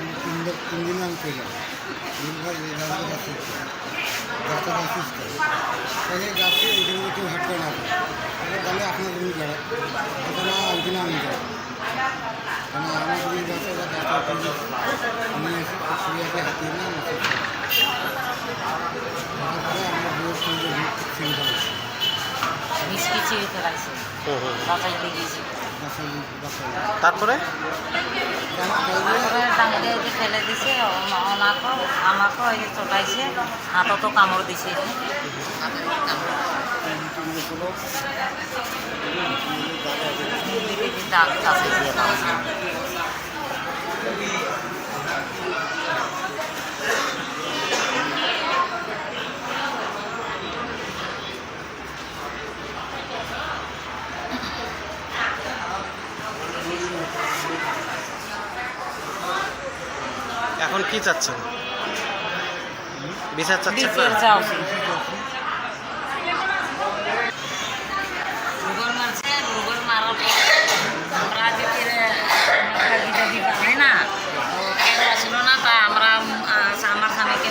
তিন তিন দিন আমি পেলাম রাস্তা যাচ্ছিস তাহলে যাচ্ছি এইখানে কেউ হাট করে না। তাহলে আপনার জমি যারা ওখানে ওইখানে আমি যাই কারণ আমার গাছটা এসে সুবিধাকে হাতিয়ে। তারপরে আমার বউয়ের সঙ্গে চিন্তা করছি মিষ্টি চিড়ে তারপরে? ফেলে দিছে ওনাকে আমাকে যে চটাইছে হাততো কামড় দিছে দাগ দিয়ে দাও এখন কি চাচ্ছেন বিচার চাচ্ছেন বিচার না? চাওছি রুগর মারছে রুগর মারার পর আমরা যে ফিরে দাবি দাবি পাই না তো কেউ আসলো না তা আমরা আহ, আমার স্বামীকে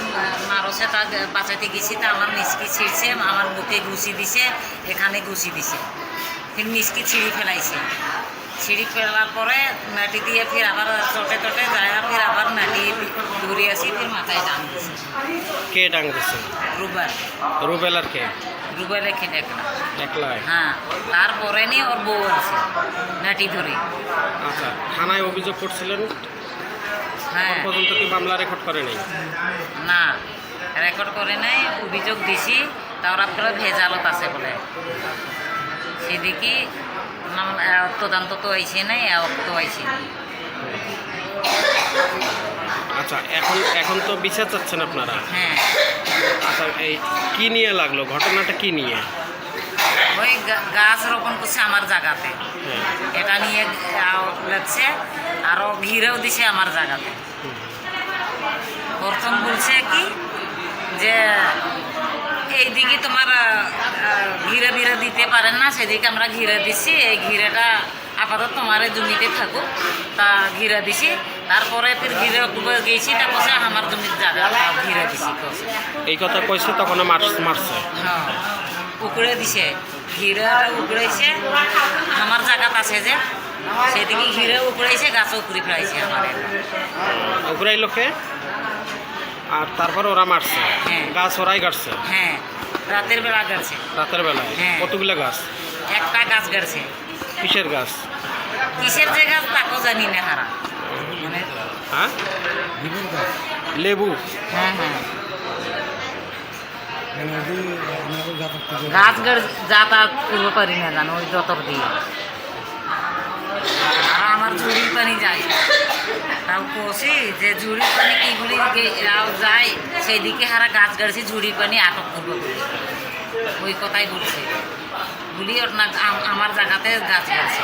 মারছে তা বাঁচাইতে গেছি তা আমার মিসকি ছিঁড়ছে আমার বুকে ঘুষি দিছে এখানে ঘুষি দিছে। ফির মিসকি ছিঁড়ি ফেলাইছে। ছিঁড়ি ফেলার পরে মাটি দিয়ে ফির আবার চটে চটে যায় ফির ঘুরে আসি ফির মাথায় টান দিছে। কে ডাং দিছে? রুবার রুবেলার কে? দেখলাম। একলাই? হ্যাঁ তারপরে নি ওর বউ আছে নাটি ধরে। আচ্ছা থানায় অভিযোগ করছিলেন? হ্যাঁ। পর্যন্ত কি মামলা রেকর্ড করে নাই? না রেকর্ড করে নাই অভিযোগ দিছি তা ওরা ভেজালত আছে বলে। সেদিকে তদন্ত তো হয়েছে নাই তো হয়েছে আচ্ছা এখন এখন তো বিচার চাচ্ছেন আপনারা? হ্যাঁ। আচ্ছা এই কি নিয়ে লাগল? ঘটনাটা কি নিয়ে? ওই গাছ রোপণ করছে আমার জায়গাতে হ্যাঁ। এটা নিয়ে লাগছে আরও ঘিরেও দিছে আমার জায়গাতে প্রথম বলছে কি যে এইদিকে তোমার ঘিরে ঘিরে দিতে পারেন না সেদিকে আমরা ঘিরে দিচ্ছি এই ঘিরেটা আপাতত তোমার জমিতে থাকুক। তা ঘিরে দিছি। তারপরে ফির ঘিরে ডুবে গেছি তারপরে আমার জমির জায়গা ঘিরে দিছি এই কথা কইছে তখন মার মারছে। হ্যাঁ উকড়ে দিছে ঘিরে উকড়েছে আমার জায়গাত আছে যে সেদিকে ঘিরে উকড়েছে গাছ উকড়ি ফেলাইছে আমার। ওগুলাই লোকে আর তারপর ওরা মারছে। হ্যাঁ। গাছ ওরাই গাড়ছে। হ্যাঁ রাতের বেলা গেছে রাতের বেলায় হ্যাঁ। কতগুলো গাছ? একটা গাছ গেছে কিসের গাছ? কিসের যে গাছ তাকেও জানি না হারা। হ্যাঁ? গাছ। লেবু। হ্যাঁ হ্যাঁ। গাছ গাছ যাতায়াত করতে পারি না জানো ওই যতর দিয়ে। আর আমার ঝুড়ির পানি যায়। তাও কষি যে ঝুড়ির পানি কিগুলি গে- যায় সেই দিকে হারা গাছ গাড়ছি ঝুড়ির পানি আটক করব বলে। ওই কথাই বলছে। বলি ওর না আম- আমার জায়গাতে গাছ গাড়ছে।